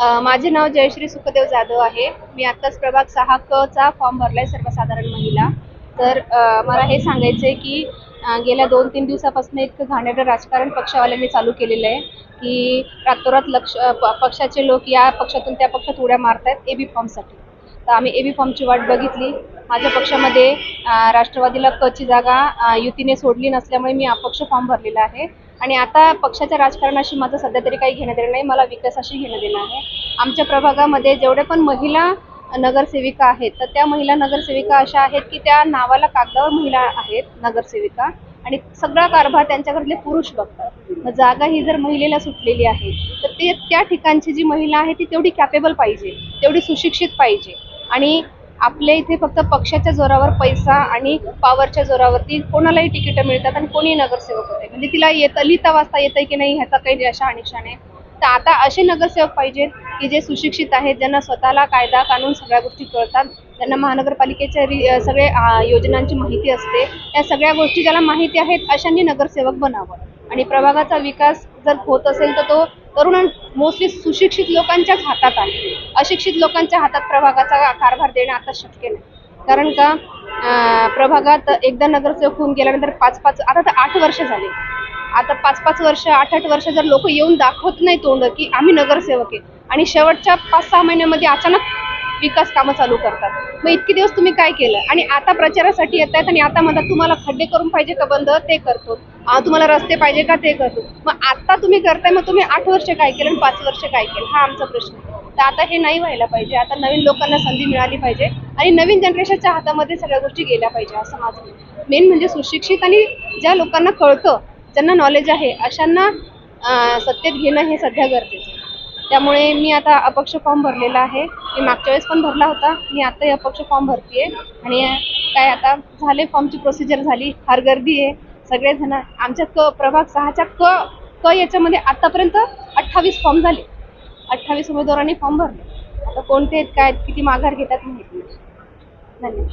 माझे नाव जयश्री सुखदेव जाधव आहे. मी आत्ताच प्रभाग सहा क चा फॉर्म भरलाय सर्वसाधारण महिला. तर मला हे सांगायचं आहे की गेल्या दोन तीन दिवसापासून इतकं घाणेरडं राजकारण पक्षावाल्यांनी चालू केलेलं आहे की रातोरात लक्ष प- पक्षाचे लोक या पक्षातून त्या पक्षात उड्या मारतायत ए बी फॉर्मसाठी तर आम्ही ए बी फॉर्मची वाट बघितली. माझ्या पक्षामध्ये राष्ट्रवादीला कची जागा युतीने सोडली नसल्यामुळे मी अपक्ष फॉर्म भरलेला आहे. आणि आता पक्षाच्या राजकारणाशी माझं सध्या तरी काही घेणं देणं नाही मला विकासाशी घेणं देणं आहे. आमच्या प्रभागामध्ये जेवढे पण महिला नगरसेविका आहेत तर त्या महिला नगरसेविका अशा आहेत की त्या नावाला कागदावर महिला आहेत नगरसेविका आणि सगळा कारभार त्यांच्याकडले पुरुष बघतात. मग जागा ही जर महिलेला सुटलेली आहे तर ते त्या ठिकाणची जी महिला आहे ती तेवढी कॅपेबल पाहिजे तेवढी सुशिक्षित पाहिजे. आणि आपल्या इथे फक्त पक्षाच्या जोरावर पैसा आणि पॉवरच्या जोरावरती कोणालाही तिकीटं मिळतात आणि कोणी नगरसेवक होते म्हणजे तिला येत लिहिता वाचता येतंय की नाही ह्याचा काही अशा अनिशा नाही तर आता असे नगरसेवक पाहिजेत की जे सुशिक्षित आहेत ज्यांना स्वतःला कायदा कानून सगळ्या गोष्टी कळतात त्यांना महानगरपालिकेच्या रि सगळे योजनांची माहिती असते या सगळ्या गोष्टी ज्याला माहिती आहेत अशांनी नगरसेवक बनावं. आणि प्रभागाचा विकास जर होत असेल तर तो तरुण मोस्टली सुशिक्षित लोकांच्याच हातात आहे. अशिक्षित लोकांच्या हातात प्रभागाचा कारभार देणं आता शक्य नाही. कारण का प्रभागात एकदा नगरसेवक होऊन गेल्यानंतर पाच पाच आता तर आठ वर्ष झाले. आता पाच पाच वर्ष आठ आठ वर्ष जर लोक येऊन दाखवत नाही तोंड की आम्ही नगरसेवक आहे. आणि शेवटच्या पाच सहा महिन्यामध्ये अचानक विकास कामं चालू करतात. मग इतके दिवस तुम्ही काय केलं? आणि आता प्रचारासाठी येत आहेत आणि आता म्हणतात तुम्हाला खड्डे करून पाहिजे का बंद? ते करतो. तुम्हाला रस्ते पाहिजे का? ते करतो. मग आता तुम्ही करताय मग तुम्ही आठ वर्ष काय केलं आणि पाच वर्ष काय केलं? हा आमचा प्रश्न तर आता हे नाही व्हायला पाहिजे. आता नवीन लोकांना संधी मिळाली पाहिजे आणि नवीन जनरेशनच्या हातामध्ये सगळ्या गोष्टी गेल्या पाहिजे असं माझं मेन म्हणजे सुशिक्षित आणि ज्या लोकांना कळतं ज्यांना नॉलेज आहे अशांना सत्तेत घेणं हे सध्या गरजेचं त्यामुळे मी आता अपक्ष फॉर्म भरलेला आहे. मी मागच्या वेळेस पण भरला होता. मी आताही अपक्ष फॉर्म भरतीये. आणि काय आता झाले फॉर्मची प्रोसिजर झाली. फार गर्दी आहे. सगळेजण आमच्या क प्रभाग सहाच्या क क याच्यामध्ये आतापर्यंत अठ्ठावीस फॉर्म झाले. अठ्ठावीस उमेदवारांनी फॉर्म भरले. आता कोणते आहेत काय आहेत, किती माघार घेतात माहिती नाही. धन्यवाद.